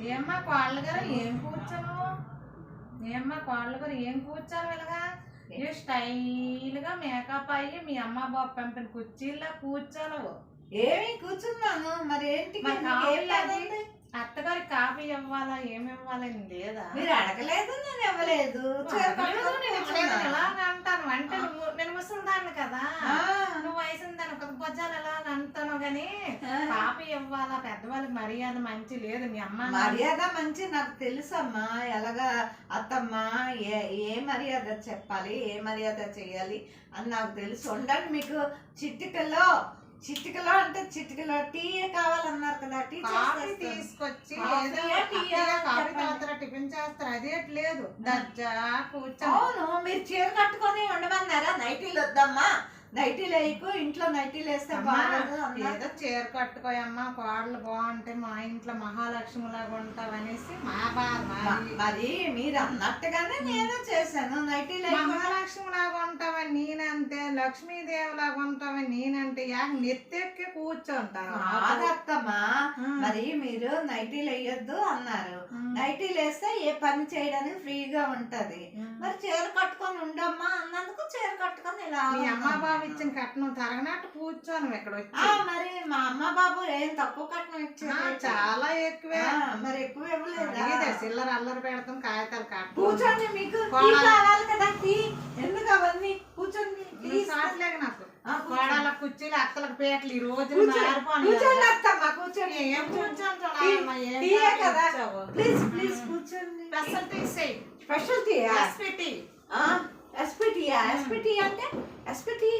ఏమ్మా కోళ్ళ గారు ఏం కూర్చోను? ఏమ్మా కోళ్ళ గారు ఏం కూర్చోను ఇలాగా ఏ స్టైల్గా మేకప్ అయ్యి మీ అమ్మ బాబు పంపిన కుర్చీలో కూర్చోను. ఏమి కూర్చున్నాను? మరి ఏంటి? అత్తగారి కాఫీ ఇవ్వాలా ఏమి ఇవ్వాలని లేదా? మీరు అడగలేదు నేను ఇవ్వలేదు. అంటాను. అంటే నేను ముసలిదాన్ని కదా. గాని. కాఫీ ఇవ్వాలా పెద్దవాళ్ళకి మర్యాద మంచి లేదు. మీ అమ్మ మర్యాద మంచి నాకు తెలుసమ్మా. ఎలాగా అత్తమ్మ ఏ ఏ మర్యాద చెప్పాలి ఏ మర్యాద చేయాలి అని నాకు తెలుసు. ఉండండి మీకు. చిటికలో చిటికలో అంటే చిటికలో టీ కావాలన్నారు కదా టీ. తీసుకొచ్చి టిఫిన్ చేస్తారు అదేట్ లేదు. దర్జా కూర్చో అవును మీరు చీర కట్టుకొని ఉండమన్నారా? నైటీలు వద్దమ్మా. నైటీలు వేయకు ఇంట్లో బాగోదు అన్నారు. ఏదో చీర కట్టుకోయమ్మా కోడలు బాగుంటే మా ఇంట్లో మహాలక్ష్మి లాగా ఉంటావనేసి మా బాధ మరి. మరి అన్నట్టుగానే నేను చేశాను నైటీలు వేయకుండా మహాలక్ష్మి లాగా ఉంటావని నేనంతే లక్ష్మీదేవి లాగా ఉంటావని నేనంటే యాక నెత్తెక్కి కూర్చుంటాను కాదత్తమ్మా. మరి మీరు నైటీలు వేయొద్దు అన్నారు. నైటీలు వేస్తే ఏ పని చేయడానికి ఫ్రీగా ఉంటది. మరి చీర కట్టుకొని ఉండమ్మా అన్నందుకు చీర కట్టుకొని ఇలా మీ అమ్మ. బాబు ఇచ్చిన కట్నం తరగనట్టు కూర్చోను ఇక్కడ మరి మా అమ్మ బాబు ఏం తక్కువ కట్నం ఇచ్చారు చాలా ఎక్కువే మరి ఎక్కువ ఇవ్వలేదా చిల్లర అల్లరి పెడతాం కాగితాలు కట్టు కూర్చోండి మీకు. కావాలి కదా టీ ఎందుకు అవన్నీ కూర్చోండి టీ ఇస్తా. సాట్లేదు నాకు ఆ, కూర్చోండి. కోడాల కుర్చీలు అత్తలకు పేటలు ఈ రోజు కూర్చోండి. అత్తమ్మ కూర్చోండి. ఏం కూర్చొని కాఫీ కదా? ప్లీజ్ ప్లీజ్ కూర్చోండి. Special ఇచ్చేయ్. Special tea SPT. SPT SPT అంటే ఎస్పిటి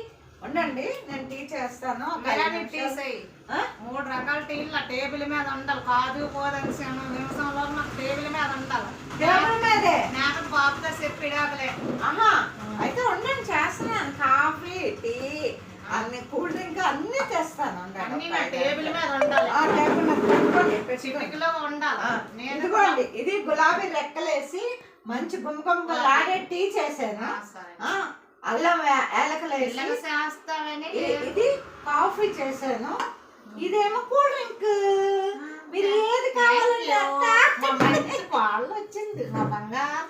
ఉండండి నేను టీ చేస్తాను? మూడు రకాల టీలు టేబుల్ మీద ఉండాలి. కాదు పోదని నిమిషంలో నాకు టేబుల్ మీద ఉండాలి. టేబుల్ మీదే? నేను బాబుతో చెప్పి ఇడాకలే ఆహా అయితే ఉండండి చేస్తున్నాను కాఫీ టీ అన్ని కూల్ డ్రింక్ అన్ని తెస్తాను ఉండండి. అన్ని ఒక నా ఐదు టేబుల్. మీద ఉండాలి. ఇదిగోండి ఇది గులాబీ లెక్కలేసి మంచి గుమ్మగుమ్మలాడే టీ చేశాను ఆ, సరే. ఆ, అల్లం ఏలకలేసి ఇది కాఫీ చేశాను. ఇదేమో కూల్ డ్రింక్. మీరు ఏది కావాలంటే కోళ్ళు వచ్చింది. మా బంగారు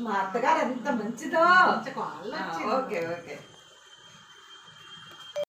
మా అత్తగారు ఎంత మంచిదో. Okay okay.